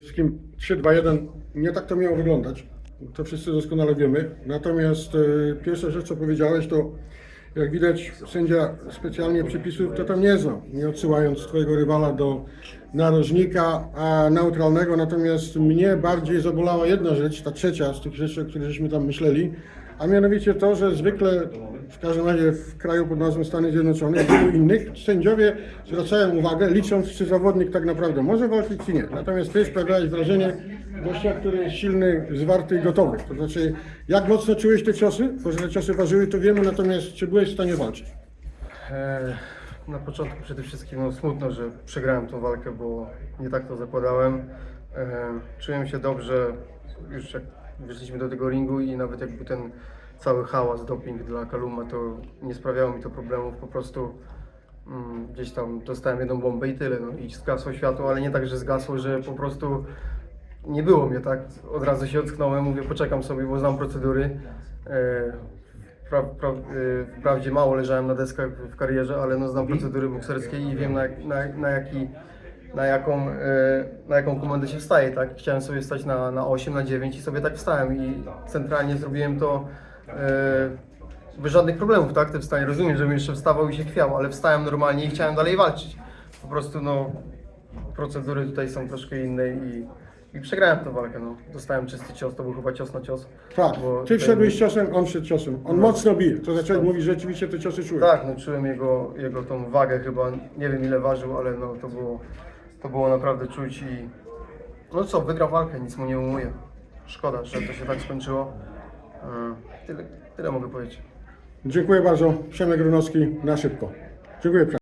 Wszystkim 3-2-1 nie tak to miało wyglądać. To wszyscy doskonale wiemy. Natomiast e, pierwsza rzecz, co powiedziałeś, to jak widać sędzia specjalnie przepisów to tam nie znał, nie odsyłając twojego rywala do narożnika a neutralnego. Natomiast mnie bardziej zabolała jedna rzecz, ta trzecia z tych rzeczy, o których żeśmy tam myśleli, a mianowicie to, że zwykle w każdym razie w kraju pod nazwą Stany Zjednoczone, w wielu innych, sędziowie zwracają uwagę, licząc, czy zawodnik tak naprawdę może walczyć, czy nie. Natomiast ty sprawiałeś wrażenie gościa, który jest silny, zwarty i gotowy. To znaczy, jak mocno czułeś te ciosy? Bo że ciosy ważyły, to wiemy, natomiast czy byłeś w stanie walczyć? E, Na początku przede wszystkim no, smutno, że przegrałem tą walkę, bo nie tak to zakładałem. E, Czułem się dobrze już jak wyszliśmy do tego ringu i nawet jak był ten cały hałas, doping dla Kaluma, to nie sprawiało mi to problemów. Po prostu mm, gdzieś tam dostałem jedną bombę i tyle. No, I zgasło światło, ale nie tak, że zgasło, że po prostu nie było mnie, tak? Od razu się ocknąłem, mówię, poczekam sobie, bo znam procedury. E, Pra, pra, y, wprawdzie mało leżałem na deskach w karierze, ale no znam procedury bokserskie i wiem na, na, na, jaki, na, jaką, y, na jaką komendę się wstaje, tak? Chciałem sobie stać na, na 8, na 9 i sobie tak wstałem i centralnie zrobiłem to bez żadnych problemów, tak? Ty w stanie rozumiem, żebym jeszcze wstawał i się chwiał, ale wstałem normalnie i chciałem dalej walczyć. Po prostu no procedury tutaj są troszkę inne i, i przegrałem tę walkę, no. Dostałem czysty cios, to był chyba cios na cios. Tak, bo ty tutaj- wszedłeś ciosem, on wszedł ciosem. On mocno bije, to znaczy mówisz, że rzeczywiście te ciosy czułeś. Tak, no czułem jego, jego tą wagę chyba, nie wiem ile ważył, ale no to było, to było naprawdę czuć i no co, wygrał walkę, nic mu nie umuje. Szkoda, że to się tak skończyło. Tyle, tyle mogę powiedzieć. Dziękuję bardzo. Przemek Grunowski, na szybko. Dziękuję.